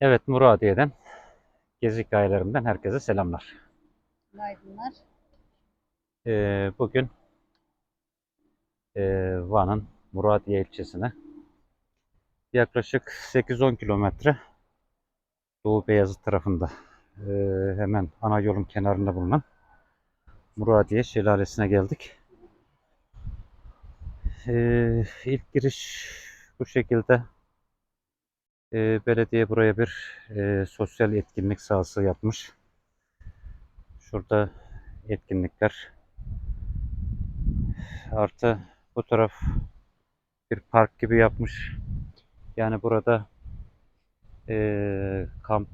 Evet Muradiye'den gezi hikayelerimden herkese selamlar. Günaydınlar. Ee, bugün ee, Van'ın Muradiye ilçesine yaklaşık 8-10 kilometre Doğu Beyazıt tarafında ee, hemen ana yolun kenarında bulunan Muradiye Şelalesi'ne geldik. Ee, ilk giriş bu şekilde. Ee, belediye buraya bir ee, sosyal etkinlik sahası yapmış. Şurada etkinlikler. Artı bu taraf bir park gibi yapmış. Yani burada eee, kamp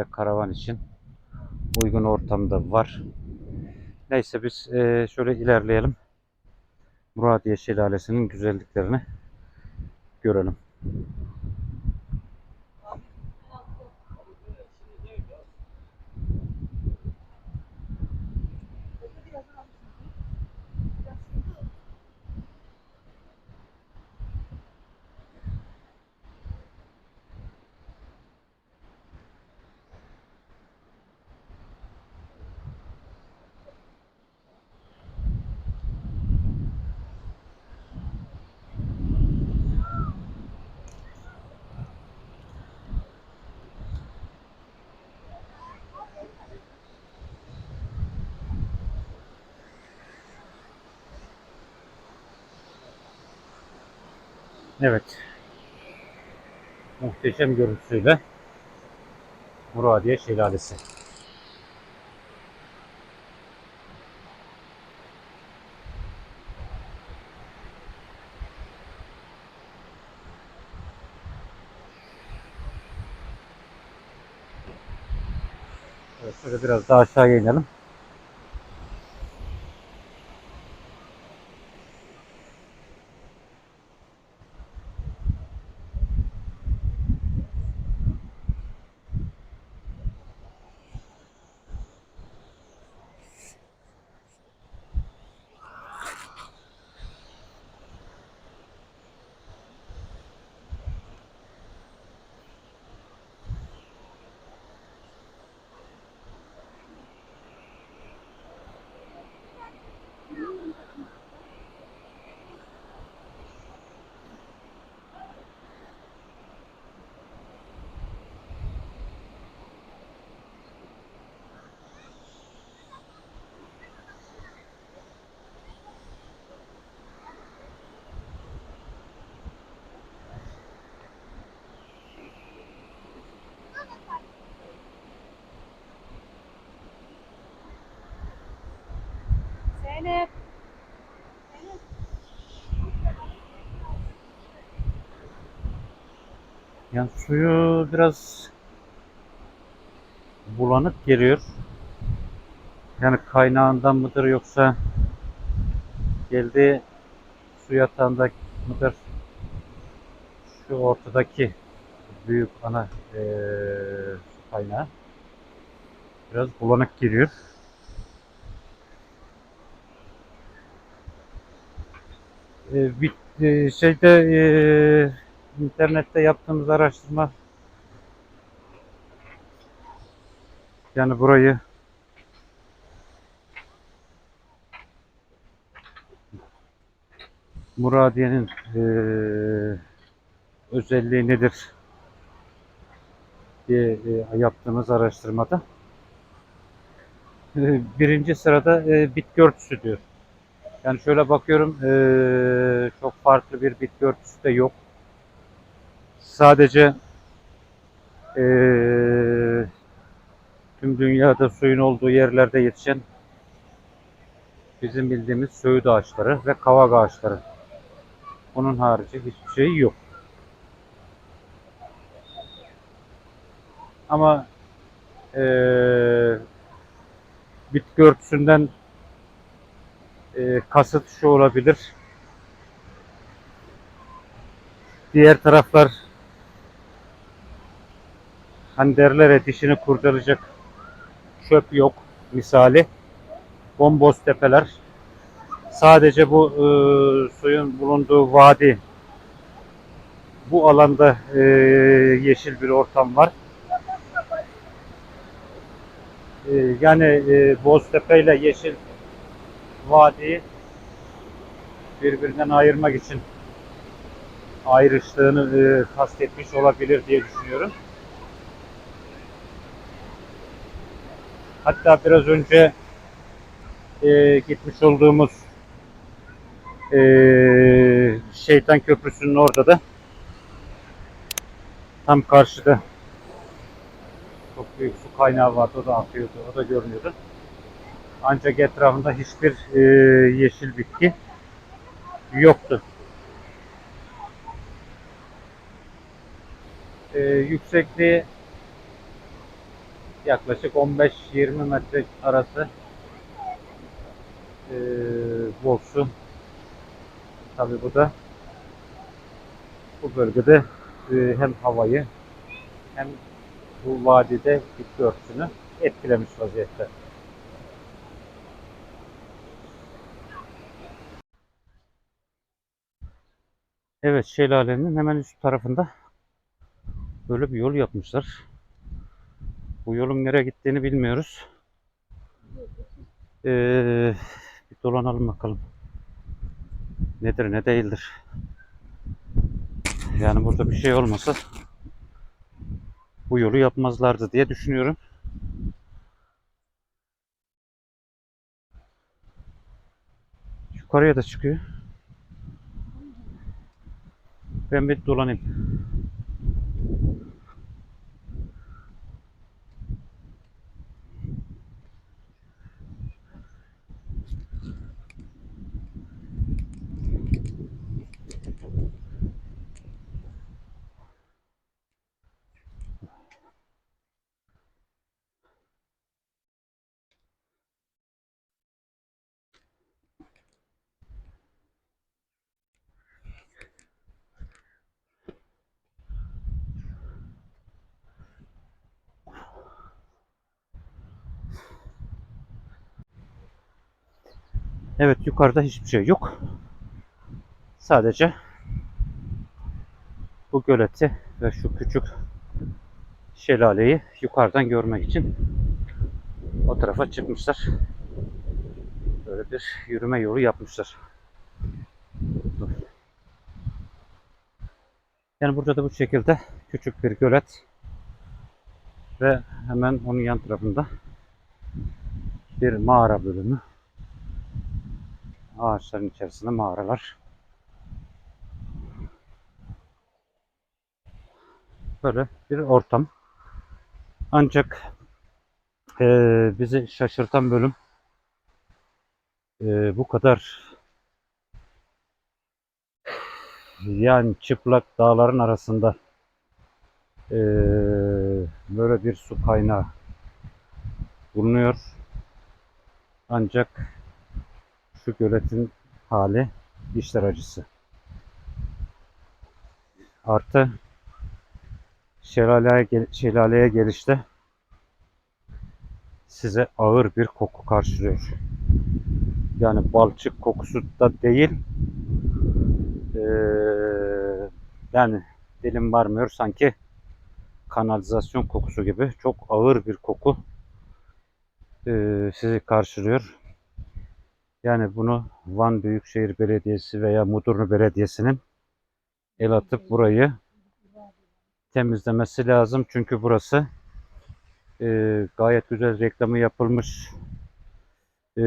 ve karavan için uygun ortamda var. Neyse biz eee, şöyle ilerleyelim. Muradiye Şelalesi'nin güzelliklerini görelim. Evet. Muhteşem görüntüsüyle Muradiye Şelalesi. Evet, şöyle biraz daha aşağıya inelim. Zeynep. Yani suyu biraz bulanık geliyor. Yani kaynağından mıdır yoksa geldiği su yatağında mıdır? Şu ortadaki büyük ana su kaynağı biraz bulanık geliyor. Bir eee, şeyde eee, internette yaptığımız araştırma. Yani burayı. Muradiye'nin eee, özelliği nedir diye eee, yaptığımız araştırmada. Eee, birinci sırada eee, bitki örtüsü diyor. Yani şöyle bakıyorum çok farklı bir bitki örtüsü de yok. Sadece tüm dünyada suyun olduğu yerlerde yetişen bizim bildiğimiz söğüt ağaçları ve kavak ağaçları. Onun harici hiçbir şey yok. Ama eee bitki örtüsünden eee, kasıt şu olabilir. Diğer taraflar hani derler ya dişini kurtaracak çöp yok misali. Bomboş tepeler. Sadece bu e, suyun bulunduğu vadi bu alanda e, yeşil bir ortam var. Ee, yani e, Boztepe ile Yeşil Vadi'yi birbirinden ayırmak için ayrıştığını e, kastetmiş olabilir diye düşünüyorum. Hatta biraz önce e, gitmiş olduğumuz e, Şeytan Köprüsü'nün orada da tam karşıda çok büyük su kaynağı vardı. O da akıyordu. O da görünüyordu. Ancak etrafında hiçbir e, yeşil bitki yoktu. E, yüksekliği yaklaşık 15-20 metre arası e, bol su. Tabii bu da bu bölgede e, hem havayı hem bu vadide bitki örtüsünü etkilemiş vaziyette. Evet şelalenin hemen üst tarafında böyle bir yol yapmışlar. Bu yolun nereye gittiğini bilmiyoruz. Ee, bir dolanalım bakalım. Nedir ne değildir. Yani burada bir şey olmasa bu yolu yapmazlardı diye düşünüyorum. Yukarıya da çıkıyor. Ben bir dolanayım. Evet yukarıda hiçbir şey yok. Sadece bu göleti ve şu küçük şelaleyi yukarıdan görmek için o tarafa çıkmışlar. Böyle bir yürüme yolu yapmışlar. Yani burada da bu şekilde küçük bir gölet ve hemen onun yan tarafında bir mağara bölümü. Ağaçların içerisinde mağaralar. Böyle bir ortam. Ancak eee, bizi şaşırtan bölüm eee, bu kadar yani çıplak dağların arasında eee, böyle bir su kaynağı bulunuyor. Ancak şu göletin hali işler acısı. Artı şelaleye, şelaleye gelişte size ağır bir koku karşılıyor. Yani balçık kokusu da değil. Ee, yani dilim varmıyor sanki kanalizasyon kokusu gibi çok ağır bir koku ee, sizi karşılıyor. Yani bunu Van Büyükşehir Belediyesi veya Mudurnu Belediyesi'nin el atıp burayı temizlemesi lazım. Çünkü burası e, gayet güzel reklamı yapılmış. E,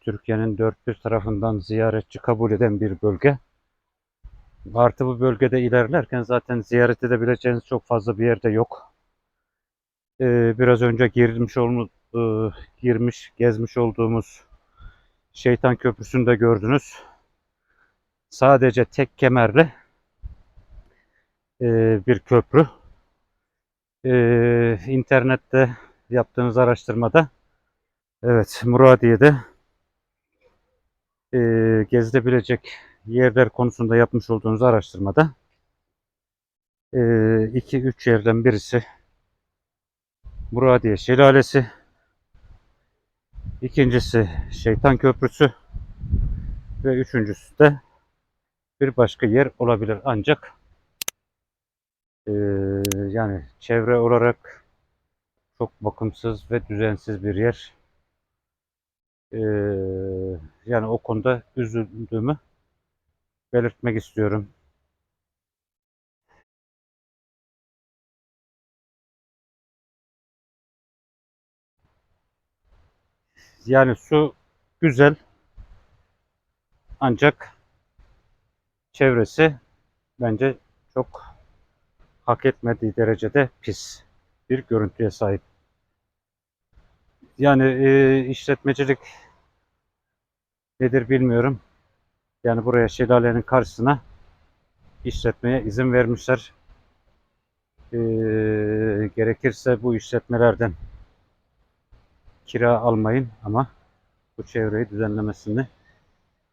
Türkiye'nin dört bir tarafından ziyaretçi kabul eden bir bölge. Artı bu bölgede ilerlerken zaten ziyaret edebileceğiniz çok fazla bir yerde yok. E, biraz önce girmiş olmuş, e, girmiş, gezmiş olduğumuz Şeytan Köprüsü'nü de gördünüz. Sadece tek kemerli e, bir köprü. E, internette yaptığınız araştırmada evet Muradiye'de e, gezilebilecek yerler konusunda yapmış olduğunuz araştırmada 2-3 yerden birisi Muradiye Şelalesi ikincisi Şeytan Köprüsü ve üçüncüsü de bir başka yer olabilir ancak e, yani çevre olarak çok bakımsız ve düzensiz bir yer. Ee, yani o konuda üzüldüğümü belirtmek istiyorum. Yani su güzel ancak çevresi bence çok hak etmediği derecede pis bir görüntüye sahip. Yani e, işletmecilik nedir bilmiyorum. Yani buraya şelalenin karşısına işletmeye izin vermişler. E, gerekirse bu işletmelerden kira almayın ama bu çevreyi düzenlemesini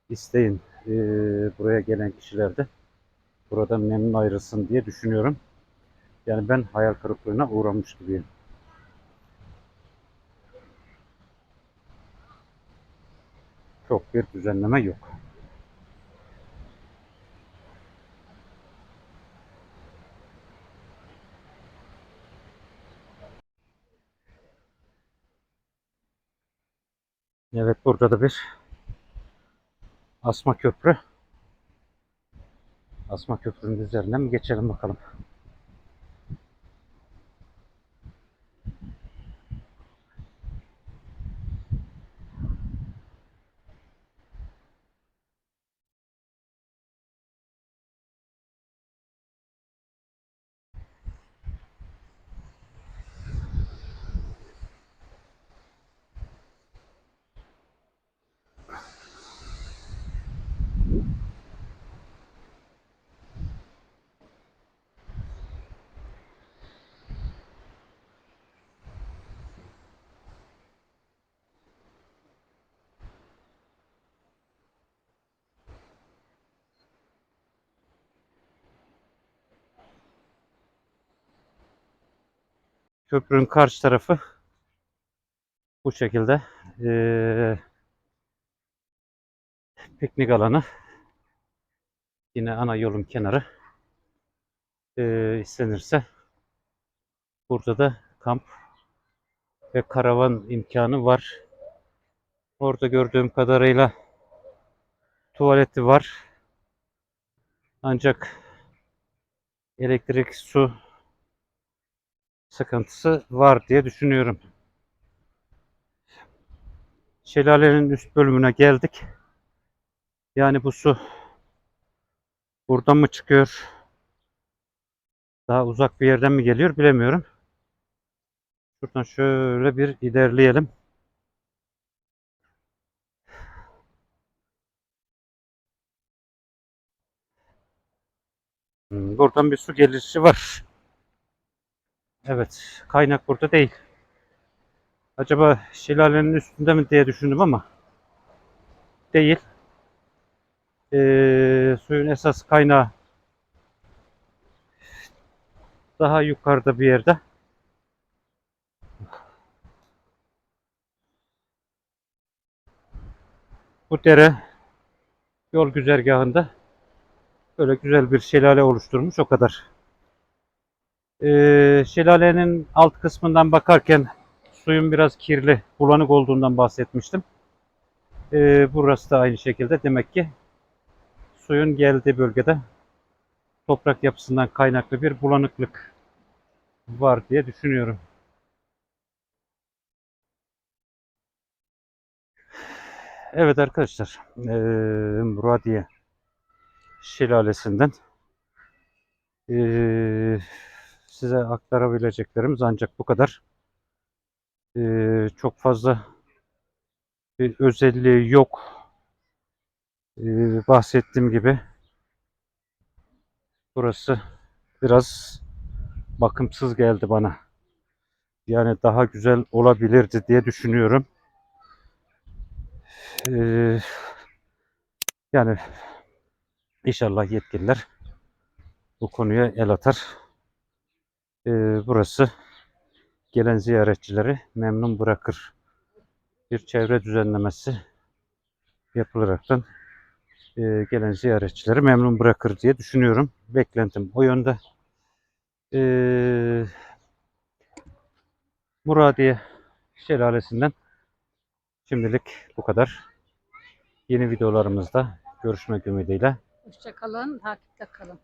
isteyin. E, buraya gelen kişiler de buradan memnun ayrılsın diye düşünüyorum. Yani ben hayal kırıklığına uğramış gibiyim. Çok bir düzenleme yok. Evet burada da bir asma köprü. Asma köprünün üzerinden mi geçelim bakalım. Köprünün karşı tarafı bu şekilde eee, piknik alanı. Yine ana yolun kenarı. Eee istenirse burada da kamp ve karavan imkanı var. Orada gördüğüm kadarıyla tuvaleti var. Ancak elektrik, su sıkıntısı var diye düşünüyorum. Şelalenin üst bölümüne geldik. Yani bu su buradan mı çıkıyor? Daha uzak bir yerden mi geliyor bilemiyorum. Şuradan şöyle bir ilerleyelim. Hmm, Buradan bir su gelişi var. Evet, kaynak burada değil. Acaba şelalenin üstünde mi diye düşündüm ama değil. Ee, suyun esas kaynağı daha yukarıda bir yerde. Bu dere yol güzergahında böyle güzel bir şelale oluşturmuş o kadar. Ee, şelalenin alt kısmından bakarken suyun biraz kirli, bulanık olduğundan bahsetmiştim. Ee, burası da aynı şekilde demek ki suyun geldiği bölgede toprak yapısından kaynaklı bir bulanıklık var diye düşünüyorum. Evet arkadaşlar, eee Muradiye Şelalesi'nden eee, size aktarabileceklerimiz ancak bu kadar. Eee, çok fazla bir özelliği yok. Eee, bahsettiğim gibi burası biraz bakımsız geldi bana. Yani daha güzel olabilirdi diye düşünüyorum. Eee, yani inşallah yetkililer bu konuya el atar. Eee, burası gelen ziyaretçileri memnun bırakır. Bir çevre düzenlemesi yapılaraktan eee, gelen ziyaretçileri memnun bırakır diye düşünüyorum. Beklentim o yönde. Eee, Muradiye Şelalesi'nden şimdilik bu kadar. Yeni videolarımızda görüşmek ümidiyle. Hoşça kalın, takipte kalın.